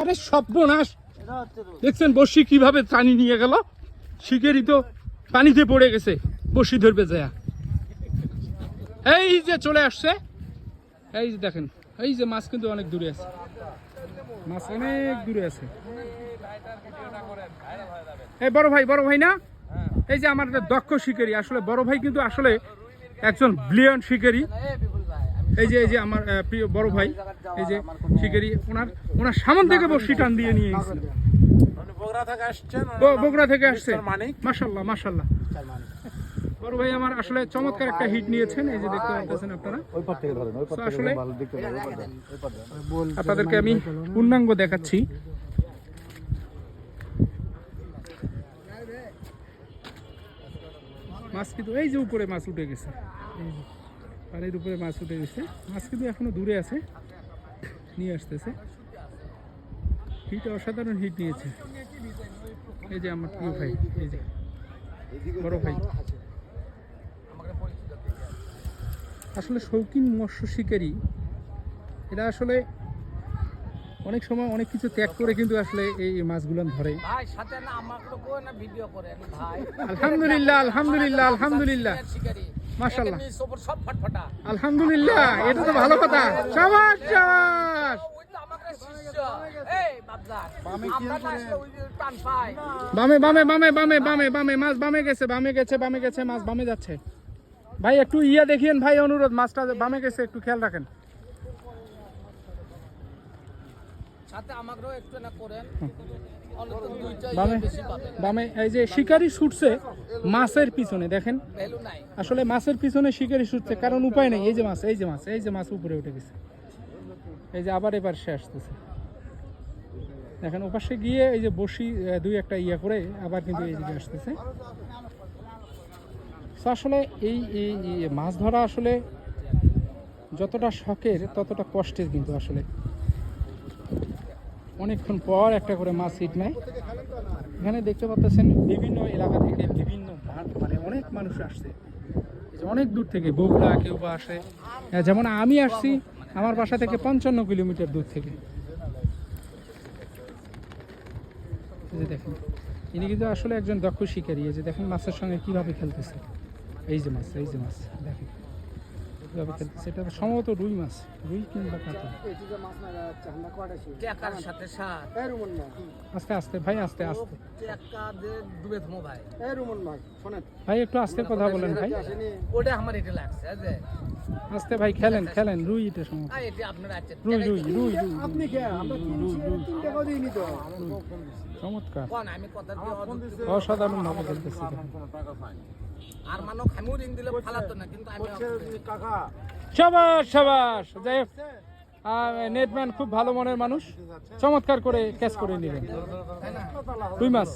আরে সর্বনাশ দেখছেন বসি কীভাবে টানি নিয়ে গেল? শিকারি তো পানিতে পড়ে গেছে বসি ধরবে যায়। এই যে চলে আসছে। এই যে দেখেন, এই যে মাছ কিন্তু অনেক দূরে আছে। মাছ অনেক দূরে আছে। এই বড় ভাই বড় ভাই না? এই যে আমার দক্ষ শিকারী, আসলে বড় ভাই কিন্তু আসলে একজন ব্লিয়ন শিকারী। এই যে এই যে আমার প্রিয় বড় ভাই এই যে শিকারী ওনার ওনার সামন থেকে বসি টান দিয়ে নিয়ে গেছিল বগুড়া থেকে আসছে। মাশাল্লাহ মাশাল্লাহ। বড় ভাই আমার আসলে চমৎকার একটা হিট নিয়েছেন এই যে দেখতে পাচ্ছেন আপনারা। আসলে। আপনাদেরকে আমি পূর্ণাঙ্গ দেখাচ্ছি। মাছ কিন্তু এই যে উপরে মাছ উঠে গেছে। পানির উপরে মাছ উঠে গেছে। মাছ কিন্তু এখনও দূরে আছে। নিয়ে আসতেছে। হিট অসাধারণ হিট নিয়েছে। এই যে আমার প্রিয় ভাই এই যে বড় ভাই। আসলে শৌখিন মৎস্য শিকারী। এটা আসলে অনেক সময় অনেক কিছু ত্যাগ করে কিন্তু আসলে এই মাছগুলো ধরে। আলহামদুলিল্লাহ আলহামদুলিল্লাহ আলহামদুলিল্লাহ। মাশাআল্লাহ। সব ফটফটা। আলহামদুলিল্লাহ এটা তো ভালো কথা। সাবাস সাবাস। বামে বামে বামে বামে বামে বামে মাছ বামে গেছে বামে গেছে বামে গেছে মাছ বামে যাচ্ছে। ভাই একটু ইয়া দেখিয়েন ভাই অনুরোধ মাছটা বামে গেছে একটু খেয়াল রাখেন। সাথে আমাকেও একটু না করেন। বামে বেশি পাবেন। বামে এই যে শিকারি ছুটছে মাছের পিছনে দেখেন। আসলে মাছের পিছনে শিকারি ছুটছে কারণ উপায় নেই। এই যে মাছ এই যে মাছ এই যে মাছ উপরে উঠে গেছে। এই যে আবার এবার সে আসতেছে। দেখেন ওপাশে গিয়ে এই যে বসি দুই একটা ইয়া করে আবার কিন্তু এই দিকে আসতেছে। আসলে এই এই মাছ ধরা আসলে যতটা শখের ততটা কষ্টের কিন্তু আসলে অনেকক্ষণ পর একটা করে মাছ হিট নেয়। এখানে দেখতে পাচ্ছেন বিভিন্ন এলাকা থেকে বিভিন্ন মানে অনেক মানুষ আসছে। অনেক দূর থেকে বগুড়া কেউ বা আসে। হ্যাঁ, যেমন আমি আসছি আমার বাসা থেকে পঞ্চান্ন কিলোমিটার দূর থেকে। যে দেখেন ইনি কিন্তু আসলে একজন দক্ষ শিকারী। যে দেখেন মাছের সঙ্গে কীভাবে খেলতেছে। এই যে মাছ এই যে মাছ দেখেন। কীভাবে খেলতেছে এটা তো সম্ভবত রুই মাছ রুই কিংবা সার। আস্তে আস্তে ভাই আস্তে আস্তে। ভাই। ভাই একটু আস্তে কথা বলেন ভাই। ওটা আমার এটা লাগছে এই যে। আস্তে ভাই খেলেন খেলেন রুই এটা আপনার আছে রুই রুই রুই রুই আপনি কে? আমরা কিনছি তিন টাকা দিইনি তো চমৎকার। কোন আমি কথা দিয়ে অযুক্তি অসাধারণ ভাবে খেলতেছে। আর মানো খামু রিং দিলে ফালাতো না কিন্তু আমি কাকা। সাবাস যাই হোক। নেটম্যান খুব ভালো মনের মানুষ। চমৎকার করে ক্যাচ করে নিলেন। রুই মাছ।